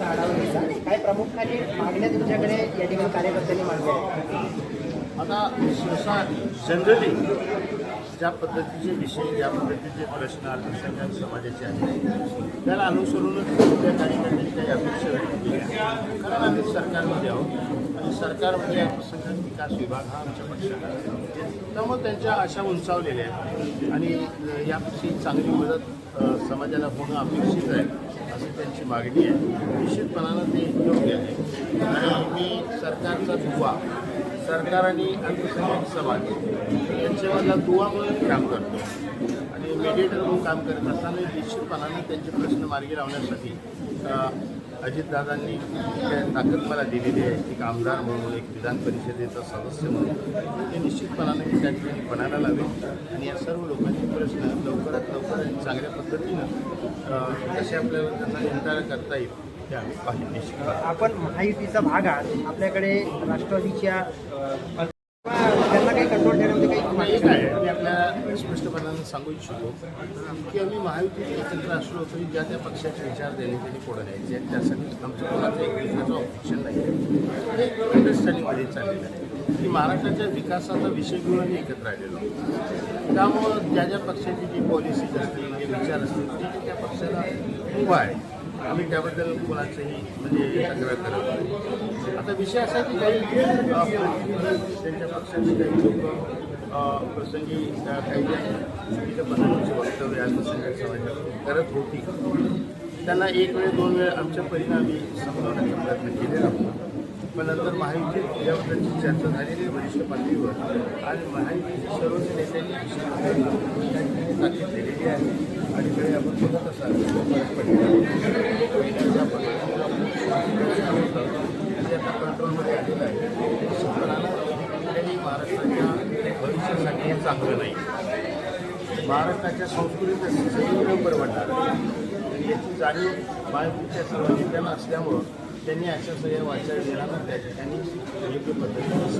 आढावा काय मागण्या तुमच्याकडे या ठिकाणी कार्यकर्त्यांनी मांडल्या आहेत? आता सहसा जनरली ज्या पद्धतीचे विषय ज्या पद्धतीचे प्रश्न अल्पसंख्याक समाजाचे आहेत त्याला अनुसरूनच त्या कार्यकर्त्यांनी काही अपेक्षा व्यक्त केल्या कारण आम्ही सरकारमध्ये आहोत आणि सरकार म्हणजे अल्पसंख्याक विकास विभाग हा आमच्या पक्षात आहे. त्यामुळे त्यांच्या आशा उंचावलेल्या आहेत. आणि यापेक्षा चांगली मदत समाजाला होणं अपेक्षित आहे अशी त्यांची मागणी आहे. निश्चितपणानं ते योग्य आहे. आणि मी सरकारचा दुवा सरकार आणि अल्पसंख्याक समाज यांच्यावरला दुवा म्हणून काम करतो. आणि मेडिएटर म्हणून काम करत असताना निश्चितपणाने त्यांचे प्रश्न मार्गी लावण्यासाठी अजितदादांनी ताकद मला दिलेली आहे. एक आमदार म्हणून एक विधान परिषदेचा सदस्य म्हणून. ते निश्चितपणाने मी त्या ठिकाणी पणाला लावेल आणि या सर्व लोकांना प्रश्न लवकरात लवकर चांगल्या पद्धतीनं कसे आपल्याला त्यांना निंटाळा करता येईल आपण महायुतीचा भाग आहात. आपल्याकडे राष्ट्रवादीच्या त्यांना काही कंट्रोल ठेवण्यामध्ये काही मी आपल्याला स्पष्टपणानं सांगू इच्छितो की आम्ही एकत्र असलो तरी ज्या त्या पक्षाचे विचार देणे त्यांनी पुढे आहेत त्यासाठी आमचं कोणाचं एकमेकाचं ऑब्जेक्शन नाही आहे हे एक अंडरस्टँडिंगमध्ये चाललेलं आहे. की महाराष्ट्राच्या विकासाचा विषय घेऊन एकत्र राहिलेलो आहोत. त्यामुळं ज्या ज्या पक्षाची जी पॉलिसीज असतील जे विचार असतील ते त्या पक्षाला उभा आहे. आम्ही त्याबद्दल कोणाचंही म्हणजे तक्रार करत नाही. आता विषय असा आहे की काही त्यांच्या पक्षाचे काही लोक प्रसंगी काही ज्या चुकीच्या पद्धतीचे वक्तव्य अल्पसंख्याक करत होती. त्यांना एक वेळ दोन वेळ आमच्या परिणामी समजवण्याचा प्रयत्न केलेला होता. पण नंतर महायुतीत याबद्दलची चर्चा झालेली वरिष्ठ पातळीवर. आणि महायुतीच्या सर्वच नेत्यांनी ताकीद केलेली आहे. आणि वेळ आपण बघत असाल ते आता कंट्रोलमध्ये आलेलं आहे कुठल्याही महाराष्ट्राच्या भविष्यासाठी हे चांगलं नाही. महाराष्ट्राच्या संस्कृतीत सगळीकडे परवडणार. याची जाणीव महायुतीच्या सर्व नेत्यांना असल्यामुळं त्यांनी अक्षरशः वाचन वाचा दिला त्या ठिकाणी योग्य पद्धतीने